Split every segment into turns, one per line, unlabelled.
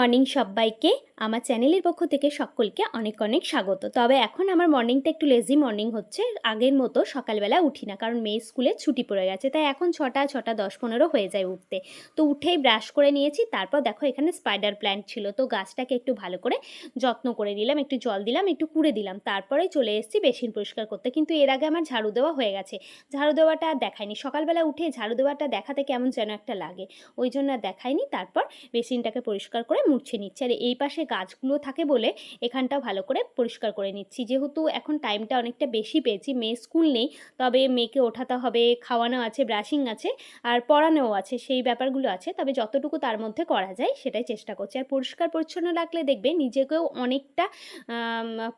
Morning সবাইকে, আমার চ্যানেলের পক্ষ থেকে সকলকে অনেক অনেক স্বাগত। তবে এখন আমার মর্নিংটা একটু লেজি মর্নিং হচ্ছে, আগের মতো সকালবেলা উঠি না, কারণ মেয়ে স্কুলে ছুটি পড়ে গেছে, তাই এখন ছটা ছটা দশ পনেরো হয়ে যায় উঠতে। তো উঠেই ব্রাশ করে নিয়েছি, তারপর দেখো এখানে স্পাইডার প্ল্যান্ট ছিল, তো গাছটাকে একটু ভালো করে যত্ন করে নিলাম, একটু জল দিলাম, একটু কুড়ে দিলাম, তারপরে চলে এসেছি বেসিন পরিষ্কার করতে। কিন্তু এর আগে আমার ঝাড়ু দেওয়া হয়ে গেছে, ঝাড়ু দেওয়াটা আর দেখায়নি সকালবেলা উঠে ঝাড়ু দেওয়াটা দেখাতে কেমন যেন একটা লাগে, ওই জন্য আর দেখায়নি তারপর বেসিনটাকে পরিষ্কার করে মুছে নিচ্ছি। আর এই পাশে গাছগুলো থাকে বলে এখানটাও ভালো করে পরিষ্কার করে নিচ্ছি। যেহেতু এখন টাইমটা অনেকটা বেশি পেয়েছি, মেয়ে স্কুল নেই, তবে মেয়েকে ওঠাতে হবে, খাওয়ানো আছে, ব্রাশিং আছে, আর পড়ানোও আছে, সেই ব্যাপারগুলো আছে। তবে যতটুকু তার মধ্যে করা যায় সেটাই চেষ্টা করছি। আর পরিষ্কার পরিচ্ছন্ন লাগলে দেখবে নিজেকেও অনেকটা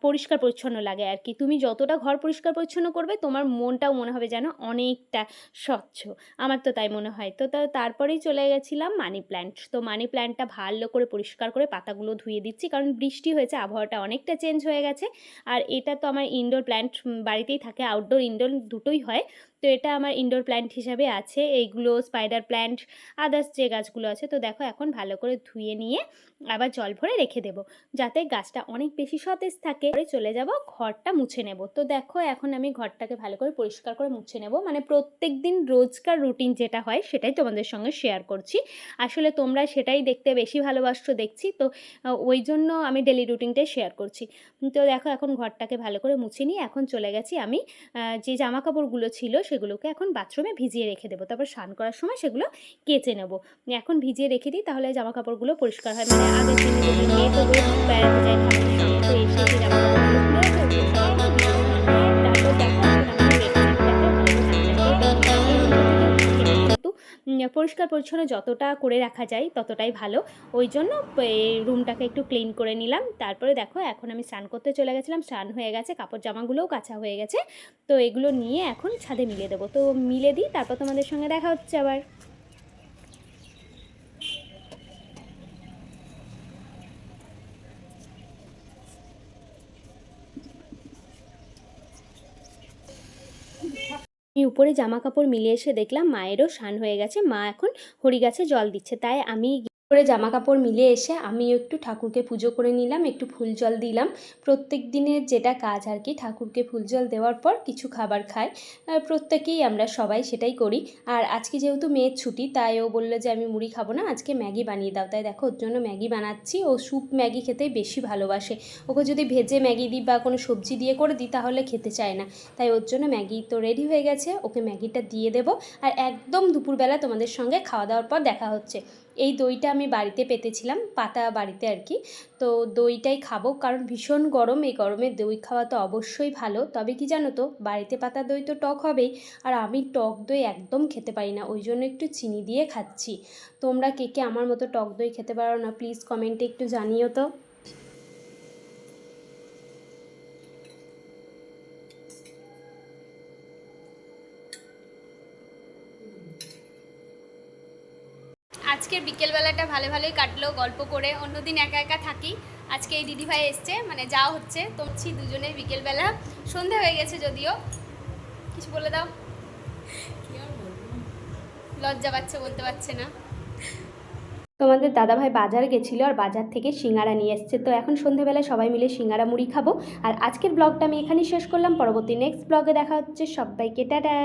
পরিষ্কার পরিচ্ছন্ন লাগে আর কি। তুমি যতটা ঘর পরিষ্কার পরিচ্ছন্ন করবে, তোমার মনটাও মনে হবে যেন অনেকটা স্বচ্ছ। আমার তো তাই মনে হয়। তো তারপরেই চলে গেছিলাম মানি প্ল্যান্ট। তো মানি প্ল্যান্টটা ভালো করে পরিষ্কার করে পাতাগুলো ধুয়ে দিচ্ছি, কারণ বৃষ্টি হয়েছে, আবহাওয়াটা অনেকটা চেঞ্জ হয়ে গেছে। আর এটা তো আমার ইনডোর প্ল্যান্ট বাড়িতেই থাকে আউটডোর ইনডোর দুটোই হয়। তো এটা আমার ইনডোর প্ল্যান্ট হিসাবে আছে, এইগুলো স্পাইডার প্ল্যান্ট আদার্স যে গাছগুলো আছে। তো দেখো এখন ভালো করে ধুয়ে নিয়ে আবার জল ভরে রেখে দেবো, যাতে গাছটা অনেক বেশি সতেজ থাকে। পরে চলে যাব, ঘরটা মুছে নেব। তো দেখো এখন আমি ঘরটাকে ভালো করে পরিষ্কার করে মুছে নেব। মানে প্রত্যেক দিন রোজকার রুটিন যেটা হয়, সেটাই তোমাদের সঙ্গে শেয়ার করছি। আসলে তোমরা সেটাই দেখতে বেশি ভালোবাসছো দেখছি। তো ওই জন্য আমি ডেলি রুটিনটাই শেয়ার করছি। তো দেখো এখন ঘরটাকে ভালো করে মুছে নিয়ে এখন চলে গেছি আমি যে জামা কাপড়গুলো ছিল সেগুলোকে এখন বাথরুমে ভিজিয়ে রেখে দেবো। তারপর স্নান করার সময় সেগুলো কেচে নেব। এখন ভিজিয়ে রেখে দিই তাহলে জামা কাপড়গুলো পরিষ্কার হয়। মানে আগের দিনে তো বেড়াতে সঙ্গে তো এসে জামা কাপড়গুলো পরিষ্কার পরিচ্ছন্ন যতটা করে রাখা যায় ততটাই ভালো। ওই জন্য এই রুমটাকে একটু ক্লিন করে নিলাম। তারপরে দেখো এখন আমি স্নান করতে চলে গেছিলাম, স্নান হয়ে গেছে কাপড় জামাগুলোও কাঁচা হয়ে গেছে। তো এগুলো নিয়ে এখন ছাদে মিলে দেবো। তো মিলে দিই, তারপর তোমাদের সঙ্গে দেখা হচ্ছে আবার। আমি উপরে জামা কাপড় মিলিয়ে এসে দেখলাম মায়েরও স্নান হয়ে গেছে। মা এখন হরি গাছে জল দিচ্ছে, তাই আমি করে জামা কাপড় মিলে এসে আমিও একটু ঠাকুরকে পুজো করে নিলাম একটু ফুল জল দিলাম। প্রত্যেক দিনের যেটা কাজ আর কি ঠাকুরকে ফুল জল দেওয়ার পর কিছু খাবার আহ, প্রত্যেকেই আমরা সবাই সেটাই করি। আর আজকে যেহেতু মেয়ের ছুটি তাই ও বলল যে আমি মুড়ি খাব না আজকে ম্যাগি বানিয়ে দাও। তাই দেখো ওর জন্য ম্যাগি বানাচ্ছি। ও স্যুপ ম্যাগি খেতেই বেশি ভালোবাসে। ওকে যদি ভেজে ম্যাগি দিই বা কোনো সবজি দিয়ে করে দিই তাহলে খেতে চায় না। তাই ওর জন্য ম্যাগি তো রেডি হয়ে গেছে। ওকে ম্যাগিটা দিয়ে দেবো। আর একদম দুপুরবেলা তোমাদের সঙ্গে খাওয়া দাওয়ার পর দেখা হচ্ছে। এই দইটা আমি বাড়িতে পেতেছিলাম, পাতা বাড়িতে আর কি। তো দইটাই খাব, কারণ ভীষণ গরম, এই গরমে দই খাওয়া তো অবশ্যই ভালো। তবে কি জানো তো, বাড়িতে পাতা দই তো টক হবেই, আর আমি টক দই একদম খেতে পারি না, ওই জন্য একটু চিনি দিয়ে খাচ্ছি। তোমরা কে কে আমার মতো টক দই খেতে পারো না, প্লিজ কমেন্টে একটু জানিও তো।
আজকের বিকেলবেলাটা ভালো ভালোই কাটলো গল্প করে। অন্যদিন একা একা থাকি। আজকে এই দিদিভাই এসছে মানে যাওয়া হচ্ছে। তোমছি দুজনে বিকেলবেলা। সন্ধে হয়ে গেছে যদিও। কিছু বলে দাও। লজ্জা পাচ্ছে বলতে পারছে না।
তোমাদের দাদাভাই বাজার গেছিল আর বাজার থেকে সিঙ্গারা নিয়ে এসছে। তো এখন সন্ধেবেলা সবাই মিলে সিঙ্গারা মুড়ি খাব। আর আজকের ব্লগটা আমি এখানেই শেষ করলাম। পরবর্তী নেক্সট ব্লগে দেখা হচ্ছে। সবাইকে টাটা!